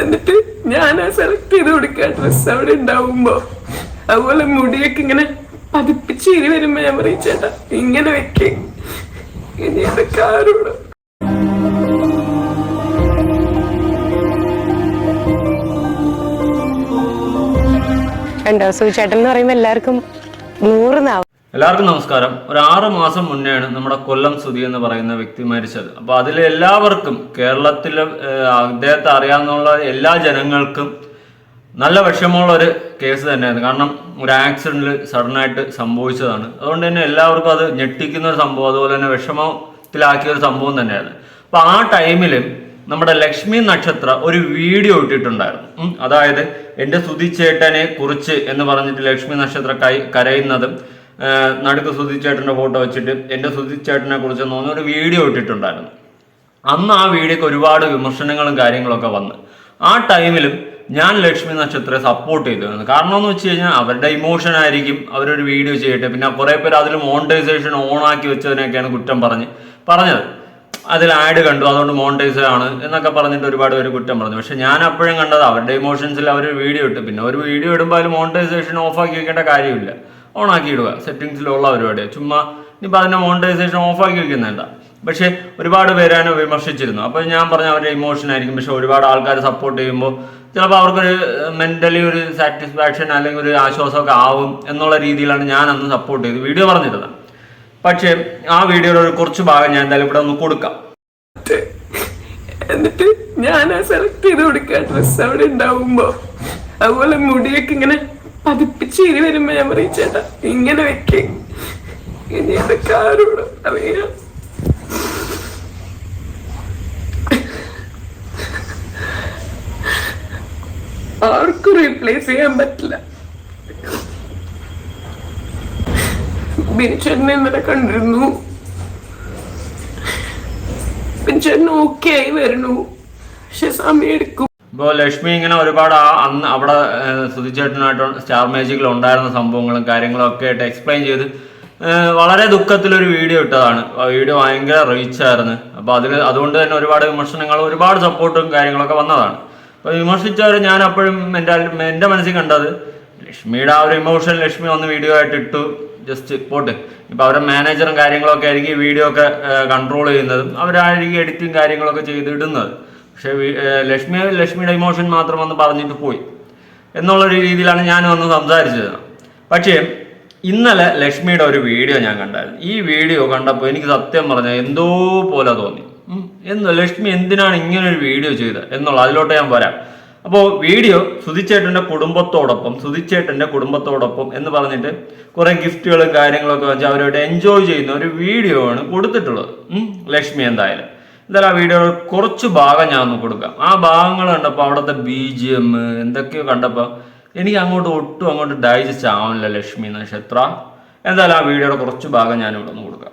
എന്നിട്ട് ഞാൻ ആ സെലക്ട് ചെയ്ത് കൊടുക്കുക. ഡ്രസ് അവിടെ ഉണ്ടാവുമ്പോ. അതുപോലെ മുടിയൊക്കെ ഇങ്ങനെ പതിപ്പിച്ച് ഇരി വരുമ്പോ ഞാൻ പറയും ചേട്ടാ ഇങ്ങനെ വെക്കേ. ഇനി അതൊക്കെ സൂചേട്ടൻ എന്ന് പറയുമ്പോൾ എല്ലാവർക്കും നൂറ് നാവ് എല്ലാവർക്കും നമസ്കാരം. ഒരു ആറ് മാസം മുന്നെയാണ് നമ്മുടെ കൊല്ലം സുധി എന്ന് പറയുന്ന വ്യക്തി മരിച്ചത്. അപ്പോൾ അതിൽ എല്ലാവർക്കും കേരളത്തിൽ അദ്ദേഹത്തെ അറിയാവുന്ന എല്ലാ ജനങ്ങൾക്കും നല്ല വിഷമമുള്ള ഒരു കേസ് തന്നെയായിരുന്നു കാരണം ഒരു ആക്സിഡന്റിൽ സഡനായിട്ട് സംഭവിച്ചതാണ്. അതുകൊണ്ട് തന്നെ എല്ലാവർക്കും അത് ഞെട്ടിക്കുന്ന ഒരു സംഭവം അതുപോലെ തന്നെ വിഷമത്തിലാക്കിയ ഒരു സംഭവം തന്നെയായിരുന്നു അപ്പോൾ ആ ടൈമിൽ നമ്മുടെ ലക്ഷ്മി നക്ഷത്ര ഒരു വീഡിയോ ഇട്ടിട്ടുണ്ടായിരുന്നു. അതായത് എന്റെ സുധിച്ചേട്ടനെ കുറിച്ച് എന്ന് പറഞ്ഞിട്ട് ലക്ഷ്മി നക്ഷത്ര കരയുന്നതും നടുക്ക് സുധിച്ചേട്ടന്റെ ഫോട്ടോ വെച്ചിട്ട് എന്റെ സുധിച്ചേട്ടനെ കുറിച്ച് തോന്നുന്ന ഒരു വീഡിയോ ഇട്ടിട്ടുണ്ടായിരുന്നു. അന്ന് ആ വീഡിയോക്ക് ഒരുപാട് വിമർശനങ്ങളും കാര്യങ്ങളൊക്കെ വന്ന്. ആ ടൈമിലും ഞാൻ ലക്ഷ്മി നക്ഷത്രത്തെ സപ്പോർട്ട് ചെയ്തിരുന്നു കാരണം എന്ന് വെച്ച് കഴിഞ്ഞാൽ അവരുടെ ഇമോഷൻ ആയിരിക്കും അവരൊരു വീഡിയോ ചെയ്യട്ടെ പിന്നെ കുറേ പേര് അതിൽ മോണിറ്റൈസേഷൻ ഓൺ ആക്കി വെച്ചതിനൊക്കെയാണ് കുറ്റം പറഞ്ഞ് പറഞ്ഞത്. അതിൽ ആഡ് കണ്ടു. അതുകൊണ്ട് മോണിറ്റൈസ് ആണ് എന്നൊക്കെ പറഞ്ഞിട്ട് ഒരുപാട് പേര് കുറ്റം പറഞ്ഞു. പക്ഷെ ഞാൻ അപ്പോഴും കണ്ടത് അവരുടെ ഇമോഷൻസിൽ അവർ വീഡിയോ ഇട്ടു. പിന്നെ ഒരു വീഡിയോ ഇടുമ്പോൾ അതിൽ മോണിറ്റൈസേഷൻ ഓഫ് ആക്കി വെക്കേണ്ട കാര്യമില്ല. ഓൺ ആക്കി ഇടുക സെറ്റിങ്സിലുള്ള പരിപാടിയാണ് ചുമ്മാ ഇനിയിപ്പോൾ അതിന്റെ മോണിറ്റൈസേഷൻ ഓഫ് ആക്കി വെക്കുന്നുണ്ട പക്ഷേ ഒരുപാട് പേരാണ് വിമർശിച്ചിരുന്നു. അപ്പോൾ ഞാൻ പറഞ്ഞ അവരുടെ ഇമോഷൻ ആയിരിക്കും. പക്ഷേ ഒരുപാട് ആൾക്കാർ സപ്പോർട്ട് ചെയ്യുമ്പോൾ ചിലപ്പോൾ അവർക്കൊരു മെന്റലി ഒരു സാറ്റിസ്ഫാക്ഷൻ അല്ലെങ്കിൽ ഒരു ആശ്വാസമൊക്കെ ആവും എന്നുള്ള രീതിയിലാണ് ഞാൻ അന്ന് സപ്പോർട്ട് ചെയ്ത് വീഡിയോ പറഞ്ഞിരുന്നത്. പക്ഷേ ആ വീഡിയോയുടെ ഒരു കുറച്ച് ഭാഗം ഞാൻ എന്തായാലും ഇവിടെ ഒന്ന് കൊടുക്കാം. എന്നിട്ട് ഞാൻ സെലക്ട് ചെയ്ത് കൊടുക്കുക. ഡ്രസ് അവിടെ ഉണ്ടാവുമ്പോ. അതുപോലെ മുടിയൊക്കെ ഇങ്ങനെ പതിപ്പിച്ച് ഇനി വരുമ്പോ ഞാൻ പറയും ചേട്ടാ ഇങ്ങനെ വെക്കേ. ഇനി അതൊക്കെ ആരോടും അറിയാം. ആർക്കും റീപ്ലേസ് ചെയ്യാൻ പറ്റില്ല. ബിനിച്ചേട്ടനെ ഇന്നലെ കണ്ടിരുന്നു. ബിനിച്ചേട്ടൻ ഓക്കെ ആയി വരണു പക്ഷെ സമയം എടുക്കും. ഇപ്പോൾ ലക്ഷ്മി ഇങ്ങനെ ഒരുപാട് ആ അന്ന് അവിടെ സുധിച്ചേട്ടനായിട്ട് സ്റ്റാർ മാജിക്കിൽ ഉണ്ടായിരുന്ന സംഭവങ്ങളും കാര്യങ്ങളും ഒക്കെ ആയിട്ട് എക്സ്പ്ലെയിൻ ചെയ്ത് വളരെ ദുഃഖത്തിലൊരു വീഡിയോ ഇട്ടതാണ്. ആ വീഡിയോ ഭയങ്കര റീച്ച് ആയിരുന്നു. അപ്പോൾ അതിൽ അതുകൊണ്ട് തന്നെ ഒരുപാട് വിമർശനങ്ങളും ഒരുപാട് സപ്പോർട്ടും കാര്യങ്ങളൊക്കെ വന്നതാണ്. അപ്പോൾ വിമർശിച്ചവർ ഞാൻ അപ്പോഴും എന്റെ എന്റെ മനസ്സിൽ കണ്ടത് ലക്ഷ്മിയുടെ ആ ഒരു ഇമോഷൻ ലക്ഷ്മി ഒന്ന് വീഡിയോ ആയിട്ട് ഇട്ടു. ജസ്റ്റ് പോട്ട്. ഇപ്പോൾ അവരുടെ മാനേജറും കാര്യങ്ങളൊക്കെ ആയിരിക്കും ഈ വീഡിയോ ഒക്കെ കൺട്രോൾ ചെയ്യുന്നതും അവരായിരിക്കും എഡിറ്റിങ് കാര്യങ്ങളൊക്കെ ചെയ്ത് ഇടുന്നത്. പക്ഷേ ലക്ഷ്മി ലക്ഷ്മിയുടെ ഇമോഷൻ മാത്രം വന്ന് പറഞ്ഞിട്ട് പോയി. എന്നുള്ളൊരു രീതിയിലാണ് ഞാൻ വന്ന് സംസാരിച്ചത്. പക്ഷേ ഇന്നലെ ലക്ഷ്മിയുടെ ഒരു വീഡിയോ ഞാൻ കണ്ടായിരുന്നു. ഈ വീഡിയോ കണ്ടപ്പോൾ എനിക്ക് സത്യം പറഞ്ഞാൽ എന്തോ പോലെ തോന്നി. എന്തോ ലക്ഷ്മി എന്തിനാണ് ഇങ്ങനെ ഒരു വീഡിയോ ചെയ്തത് എന്നുള്ള അതിലോട്ട് ഞാൻ വരാം. അപ്പോൾ വീഡിയോ സുധിച്ചേട്ടന്റെ കുടുംബത്തോടൊപ്പം സുധിച്ചേട്ടന്റെ കുടുംബത്തോടൊപ്പം എന്ന് പറഞ്ഞിട്ട് കുറേ ഗിഫ്റ്റുകളും കാര്യങ്ങളൊക്കെ വെച്ച് അവരോട് എൻജോയ് ചെയ്യുന്ന ഒരു വീഡിയോ ആണ് കൊടുത്തിട്ടുള്ളത്. ലക്ഷ്മി എന്തായാലും. എന്തായാലും ആ വീഡിയോ കുറച്ച് ഭാഗം ഞാൻ ഒന്ന് കൊടുക്കാം. ആ ഭാഗങ്ങൾ കണ്ടപ്പോൾ അവിടുത്തെ ബി ജി എം എന്തൊക്കെയോ കണ്ടപ്പോൾ എനിക്ക് അങ്ങോട്ട് ഒട്ടും അങ്ങോട്ട് ഡൈജസ്റ്റ് ആവുന്നില്ല ലക്ഷ്മി നക്ഷത്ര. എന്തായാലും ആ വീഡിയോയുടെ കുറച്ച് ഭാഗം ഞാൻ ഇവിടെ ഒന്ന് കൊടുക്കാം.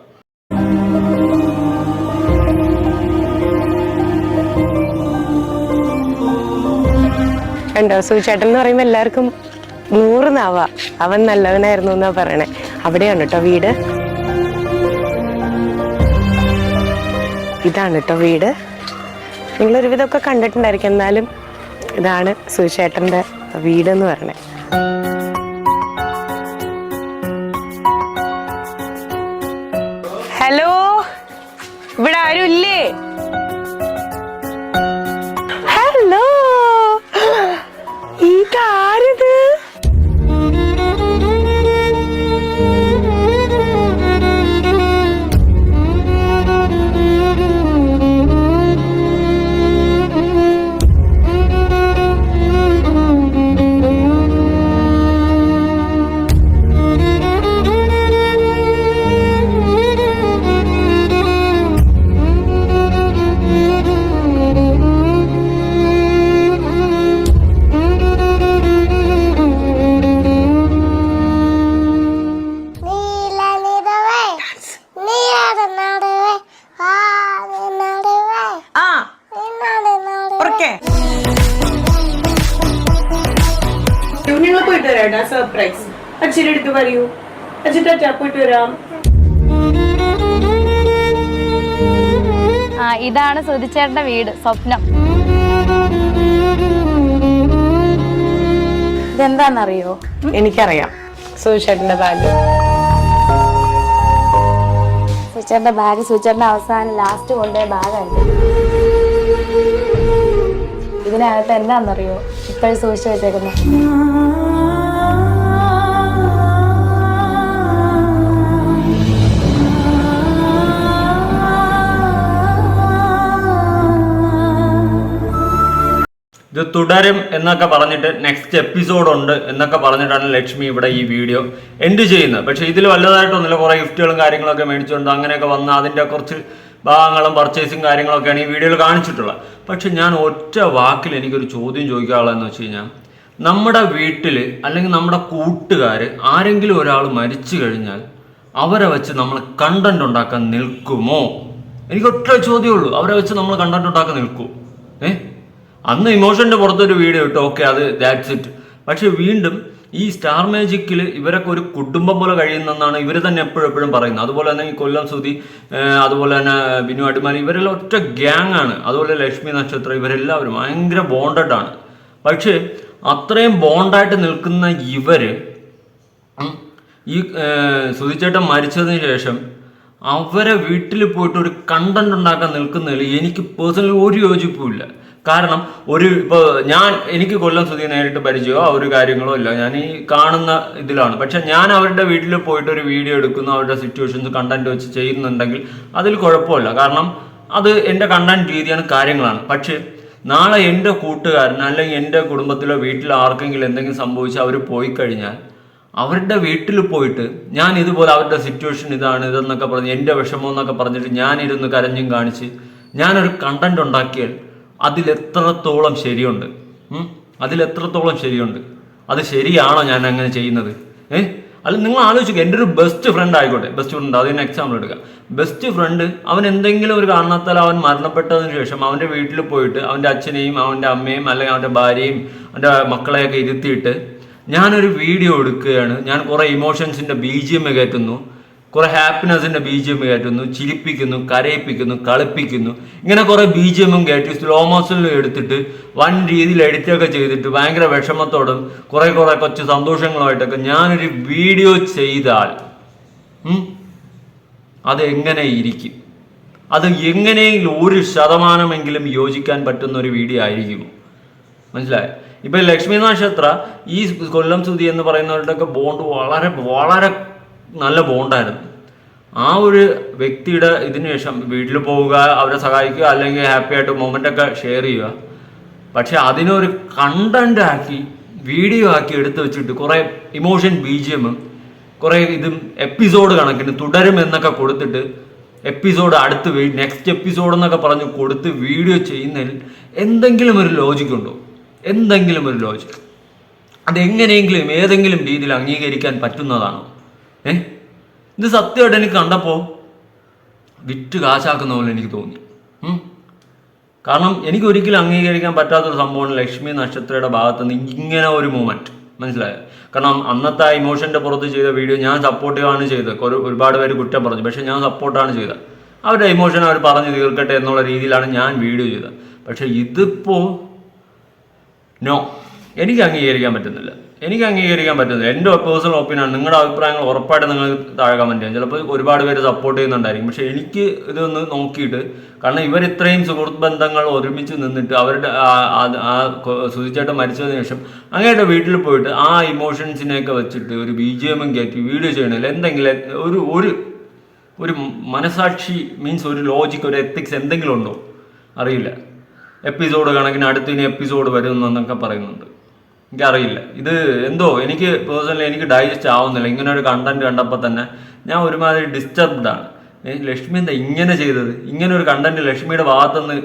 കണ്ടോ സൂചേട്ടൻ എന്ന് പറയുമ്പോൾ എല്ലാവർക്കും നൂറ് നാവാ. അവൻ നല്ലവനായിരുന്നു എന്നാ പറയണേ. അവിടെയാണ് കേട്ടോ വീട്. ഇതാണ് കേട്ടോ വീട്. നിങ്ങൾ ഒരുവിധമൊക്കെ കണ്ടിട്ടുണ്ടായിരിക്കും. എന്നാലും ഇതാണ് സൂചേട്ടന്റെ വീടെന്ന് പറയണേ. ഹലോ? ഇവിടെ ആരും ഇല്ലേ അച്ഛന്റെ അടുത്ത് പറയൂ അച്ഛൻ പോയിട്ട് വരാം. ആ ഇതാണ് സുധിച്ചേട്ടന്റെ വീട് സ്വപ്നം. ഇതെന്താണെന്നറിയോ എനിക്കറിയാം. സൂചേട്ടന്റെ ബാഗ്. സുധിച്ചേട്ടന്റെ ബാഗ് സുധിച്ചേട്ടന്റെ അവസാനം ലാസ്റ്റ് കൊണ്ടുപോയ ബാഗായിരുന്നു. ഇതിനകത്ത് എന്താണെന്നറിയോ ഇപ്പോഴും സൂക്ഷിച്ചു വെച്ചേക്കുന്നത് ഇത് തുടരും എന്നൊക്കെ പറഞ്ഞിട്ട് നെക്സ്റ്റ് എപ്പിസോഡ് ഉണ്ട് എന്നൊക്കെ പറഞ്ഞിട്ടാണ് ലക്ഷ്മി ഇവിടെ ഈ വീഡിയോ എൻഡ് ചെയ്യുന്നത്. പക്ഷേ ഇതിൽ വല്ലതായിട്ടൊന്നുമില്ല കുറേ ഗിഫ്റ്റുകളും കാര്യങ്ങളൊക്കെ മേടിച്ചുകൊണ്ട് അങ്ങനെയൊക്കെ വന്ന് അതിന്റെ കുറച്ച് ഭാഗങ്ങളും പർച്ചേസും കാര്യങ്ങളൊക്കെയാണ് ഈ വീഡിയോയിൽ കാണിച്ചിട്ടുള്ളത്. പക്ഷെ ഞാൻ ഒറ്റ വാക്കിൽ എനിക്കൊരു ചോദ്യം ചോദിക്കാനുള്ളതെന്ന് വെച്ച് കഴിഞ്ഞാൽ നമ്മുടെ വീട്ടിൽ അല്ലെങ്കിൽ നമ്മുടെ കൂട്ടുകാർ ആരെങ്കിലും ഒരാൾ മരിച്ചു കഴിഞ്ഞാൽ അവരെ വെച്ച് നമ്മൾ കണ്ടന്റ് ഉണ്ടാക്കാൻ നിൽക്കുമോ? എനിക്ക് ഒറ്റ അവരെ വെച്ച് നമ്മൾ കണ്ടന്റ് ഉണ്ടാക്കാൻ നിൽക്കുമോ ഏ? അന്ന് ഇമോഷന്റെ പുറത്തൊരു വീഡിയോ ഇട്ടു. ഓക്കെ അത് ദാറ്റ്സ് ഇറ്റ് പക്ഷെ വീണ്ടും ഈ സ്റ്റാർ മാജിക്കിൽ ഇവരൊക്കെ ഒരു കുടുംബം പോലെ കഴിയുന്നെന്നാണ് ഇവർ തന്നെ എപ്പോഴും പറയുന്നത്. അതുപോലെ തന്നെ ഈ കൊല്ലം സുതി അതുപോലെ തന്നെ ബിനു അടിമാലി ഇവരെല്ലാം ഒറ്റ ഗ്യാങ് ആണ്. അതുപോലെ ലക്ഷ്മി നക്ഷത്രം ഇവരെല്ലാവരും ഭയങ്കര ബോണ്ടഡ് ആണ്. പക്ഷേ അത്രയും ബോണ്ടായിട്ട് നിൽക്കുന്ന ഇവർ ഈ സുതിച്ചേട്ടൻ മരിച്ചതിന് ശേഷം അവരെ വീട്ടിൽ പോയിട്ട് ഒരു കണ്ടന്റ് ഉണ്ടാക്കാൻ നിൽക്കുന്നതിൽ എനിക്ക് പേഴ്സണലി ഒരു യോജിപ്പുമില്ല കാരണം ഒരു ഇപ്പോൾ ഞാൻ എനിക്ക് കൊല്ലം സുധി നേരിട്ട് പരിചയമോ ഒരു കാര്യങ്ങളോ ഇല്ല. ഞാൻ ഈ കാണുന്ന ഇതിലാണ്. പക്ഷെ ഞാൻ അവരുടെ വീട്ടിൽ പോയിട്ട് ഒരു വീഡിയോ എടുക്കുന്നു അവരുടെ സിറ്റുവേഷൻസ് കണ്ടന്റ് വെച്ച് ചെയ്യുന്നുണ്ടെങ്കിൽ അതിൽ കുഴപ്പമില്ല. കാരണം അത് എന്റെ കണ്ടന്റ് രീതിയാണ് കാര്യങ്ങളാണ്. പക്ഷേ നാളെ എന്റെ കൂട്ടുകാരൻ അല്ലെങ്കിൽ എന്റെ കുടുംബത്തിലോ വീട്ടിലോ ആർക്കെങ്കിലും എന്തെങ്കിലും സംഭവിച്ചാൽ അവർ പോയി കഴിഞ്ഞാൽ അവരുടെ വീട്ടിൽ പോയിട്ട് ഞാൻ ഇതുപോലെ അവരുടെ സിറ്റുവേഷൻ ഇതാണ് ഇതെന്നൊക്കെ പറഞ്ഞ് എന്റെ വിഷമം എന്നൊക്കെ പറഞ്ഞിട്ട് ഞാൻ ഇരുന്ന് കരഞ്ഞും കാണിച്ച് ഞാനൊരു കണ്ടന്റ് ഉണ്ടാക്കിയാൽ അതിലെത്രത്തോളം ശരിയുണ്ട്? അതിൽ എത്രത്തോളം ശരിയുണ്ട്? അത് ശരിയാണോ ഞാൻ അങ്ങനെ ചെയ്യുന്നത്? ഏ? അല്ല നിങ്ങൾ ആലോചിക്കുക എന്റെ ഒരു ബെസ്റ്റ് ഫ്രണ്ട് ആയിക്കോട്ടെ. ബെസ്റ്റ് ഫ്രണ്ട് അതിന് എക്സാമ്പിൾ എടുക്കുക ബെസ്റ്റ് ഫ്രണ്ട് അവൻ എന്തെങ്കിലും ഒരു കാരണത്താൽ അവൻ മരണപ്പെട്ടതിന് ശേഷം അവന്റെ വീട്ടിൽ പോയിട്ട് അവന്റെ അച്ഛനെയും അവന്റെ അമ്മയും അല്ലെങ്കിൽ അവന്റെ ഭാര്യയും അവന്റെ മക്കളെയൊക്കെ ഇരുത്തിയിട്ട് ഞാനൊരു വീഡിയോ എടുക്കുകയാണ്. ഞാൻ കുറേ ഇമോഷൻസിന്റെ ബി ജി എം കയറ്റുന്നു കുറെ ഹാപ്പിനെസിന്റെ ബി ജി എം കയറ്റുന്നു ചിരിപ്പിക്കുന്നു കരയിപ്പിക്കുന്നു കളിപ്പിക്കുന്നു. ഇങ്ങനെ കുറെ ബി ജി എമ്മും കയറ്റി സ്ലോ എടുത്തിട്ട് വൻ രീതിയിൽ എഡിറ്റൊക്കെ ചെയ്തിട്ട് ഭയങ്കര വിഷമത്തോടും കുറെ കുറെ കൊച്ചു സന്തോഷങ്ങളുമായിട്ടൊക്കെ ഞാനൊരു വീഡിയോ ചെയ്താൽ അത് എങ്ങനെ ഇരിക്കും? അത് എങ്ങനെയെങ്കിലും ഒരു ശതമാനമെങ്കിലും യോജിക്കാൻ പറ്റുന്ന ഒരു വീഡിയോ ആയിരിക്കുമോ മനസ്സിലായോ? ഇപ്പൊ ലക്ഷ്മി നക്ഷത്ര ഈ കൊല്ലം സുതി എന്ന് പറയുന്നവരുടെയൊക്കെ ബോണ്ട് വളരെ വളരെ നല്ല ബോണ്ടായിരുന്നു ആ ഒരു വ്യക്തിയുടെ ഇതിന് ശേഷം വീട്ടിൽ പോവുക അവരെ സഹായിക്കുക അല്ലെങ്കിൽ ഹാപ്പി ആയിട്ട് മൊമെന്റ് ഒക്കെ ഷെയർ ചെയ്യുക. പക്ഷെ അതിനൊരു കണ്ടന്റ് ആക്കി വീഡിയോ ആക്കി എടുത്തു വെച്ചിട്ട് കുറെ ഇമോഷൻ ബി ജി എമ്മും കുറെ ഇതും എപ്പിസോഡ് കണക്കിന് തുടരും എന്നൊക്കെ കൊടുത്തിട്ട് എപ്പിസോഡ് അടുത്ത് നെക്സ്റ്റ് എപ്പിസോഡ് എന്നൊക്കെ പറഞ്ഞ് കൊടുത്ത് വീഡിയോ ചെയ്യുന്നതിൽ എന്തെങ്കിലും ഒരു ലോജിക് ഉണ്ടോ? എന്തെങ്കിലും ഒരു ലോജിക്. അതെങ്ങനെയെങ്കിലും ഏതെങ്കിലും രീതിയിൽ അംഗീകരിക്കാൻ പറ്റുന്നതാണോ? ഏ? ഇത് സത്യമായിട്ട് എനിക്ക് കണ്ടപ്പോൾ വിറ്റ് കാശാക്കുന്ന പോലെ എനിക്ക് തോന്നി. കാരണം എനിക്ക് ഒരിക്കലും അംഗീകരിക്കാൻ പറ്റാത്തൊരു സംഭവമാണ് ലക്ഷ്മി നക്ഷത്രയുടെ ഭാഗത്ത് നിന്ന് ഇങ്ങനെ ഒരു മൂമെന്റ് മനസ്സിലായോ? കാരണം അന്നത്തെ ആ ഇമോഷന്റെ പുറത്ത് ചെയ്ത വീഡിയോ ഞാൻ സപ്പോർട്ടീവാണ് ചെയ്തത്. ഒരു ഒരുപാട് പേര് കുറ്റം പറഞ്ഞു. പക്ഷെ ഞാൻ സപ്പോർട്ടാണ് ചെയ്തത്. അവരുടെ ഇമോഷൻ അവർ പറഞ്ഞു തീർക്കട്ടെ എന്നുള്ള രീതിയിലാണ് ഞാൻ വീഡിയോ ചെയ്തത്. പക്ഷെ ഇതിപ്പോ നോ എനിക്ക് അംഗീകരിക്കാൻ പറ്റുന്നില്ല. എനിക്ക് അംഗീകരിക്കാൻ പറ്റുന്നില്ല. എന്റെ പേഴ്സണൽ ഒപ്പീനിയൻ നിങ്ങളുടെ അഭിപ്രായങ്ങൾ ഉറപ്പായിട്ട് നിങ്ങൾ താഴെ കമന്റ് ചെയ്യാം. ചിലപ്പോൾ ഒരുപാട് പേര് സപ്പോർട്ട് ചെയ്യുന്നുണ്ടായിരിക്കും. പക്ഷേ എനിക്ക് ഇതൊന്ന് നോക്കിയിട്ട് കാരണം ഇവർ ഇത്രയും സുഹൃത്ത് ബന്ധങ്ങൾ ഒരുമിച്ച് നിന്നിട്ട് അവരുടെ ആ- സുധിച്ചേട്ടൻ മരിച്ചതിന് ശേഷം അങ്ങേട്ട് വീട്ടിൽ പോയിട്ട് ആ ഇമോഷൻസിനെയൊക്കെ വെച്ചിട്ട് ഒരു ബി ജി എമ്മും കയറ്റി വീഡിയോ ചെയ്യണില്ല എന്തെങ്കിലും ഒരു ഒരു ഒരു മനസാക്ഷി മീൻസ് ഒരു ലോജിക് ഒരു എത്തിക്സ് എന്തെങ്കിലും ഉണ്ടോ? അറിയില്ല. എപ്പിസോഡ് കണക്കിന് അടുത്തിനി എപ്പിസോഡ് വരും എന്നൊക്കെ പറയുന്നുണ്ട്. എനിക്കറിയില്ല. ഇത് എന്തോ എനിക്ക് പേഴ്സണലി എനിക്ക് ഡൈജസ്റ്റ് ആവുന്നില്ല. ഇങ്ങനെ ഒരു കണ്ടന്റ് കണ്ടപ്പോൾ തന്നെ ഞാൻ ഒരുമാതിരി ഡിസ്റ്റർബ്ഡ് ആണ്. ലക്ഷ്മി എന്താ ഇങ്ങനെ ചെയ്തത്? ഇങ്ങനെ ഒരു കണ്ടന്റ് ലക്ഷ്മിയുടെ ഭാഗത്തുനിന്ന്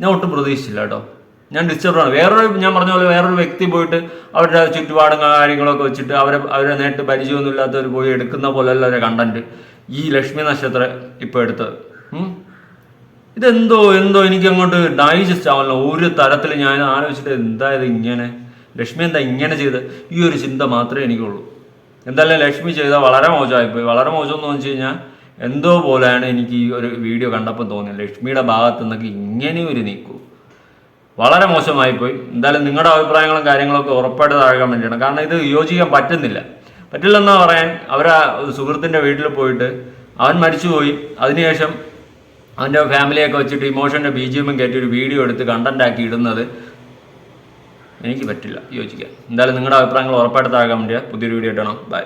ഞാൻ ഒട്ടും പ്രതീക്ഷിച്ചില്ല കേട്ടോ. ഞാൻ ഡിസ്റ്റർബ് ആണ്. വേറൊരു ഞാൻ പറഞ്ഞ പോലെ വേറൊരു വ്യക്തി പോയിട്ട് അവരുടെ ചുറ്റുപാടും കാര്യങ്ങളൊക്കെ വെച്ചിട്ട് അവരെ അവരെ നേരിട്ട് പരിചയമൊന്നുമില്ലാത്തവർ പോയി എടുക്കുന്ന പോലെയല്ല ഒരു കണ്ടന്റ് ഈ ലക്ഷ്മി നക്ഷത്രം ഇപ്പോൾ എടുത്തത്. ഇതെന്തോ എന്തോ എനിക്ക് അങ്ങോട്ട് ഡൈജസ്റ്റ് ആവല്ലോ ഒരു തരത്തിൽ ഞാൻ ആലോചിച്ചിട്ട് എന്താ ഇത് ഇങ്ങനെ? ലക്ഷ്മി എന്താ ഇങ്ങനെ ചെയ്ത്? ഈ ഒരു ചിന്ത മാത്രമേ എനിക്കുള്ളൂ. എന്തായാലും ലക്ഷ്മി ചെയ്ത വളരെ മോശമായിപ്പോയി. വളരെ മോശം എന്ന് വെച്ച് കഴിഞ്ഞാൽ എന്തോ പോലെയാണ് എനിക്ക് ഈ ഒരു വീഡിയോ കണ്ടപ്പോൾ തോന്നിയത്. ലക്ഷ്മിയുടെ ഭാഗത്തു നിന്നൊക്കെ ഇങ്ങനെ ഒരു നീക്കൂ. വളരെ മോശമായി പോയി എന്തായാലും നിങ്ങളുടെ അഭിപ്രായങ്ങളും കാര്യങ്ങളൊക്കെ ഉറപ്പായിട്ട് താഴാൻ വേണ്ടിയാണ് കാരണം ഇത് യോജിക്കാൻ പറ്റുന്നില്ല. പറ്റില്ലെന്നാ പറയാൻ അവരാ സുഹൃത്തിന്റെ വീട്ടിൽ പോയിട്ട് അവൻ മരിച്ചുപോയി. അതിനുശേഷം അവന്റെ ഫാമിലിയൊക്കെ വെച്ചിട്ട് ഇമോഷന്റെ ബി ജി എമ്മും കയറ്റി ഒരു വീഡിയോ എടുത്ത് കണ്ടന്റ് ആക്കി ഇടുന്നത്. എനിക്ക് പറ്റില്ല യോജിക്കാൻ എന്തായാലും നിങ്ങളുടെ അഭിപ്രായങ്ങൾ ഉറപ്പായിട്ട് താഴാൻ വേണ്ടിയാണ് പുതിയൊരു വീഡിയോ ഇടണം ബൈ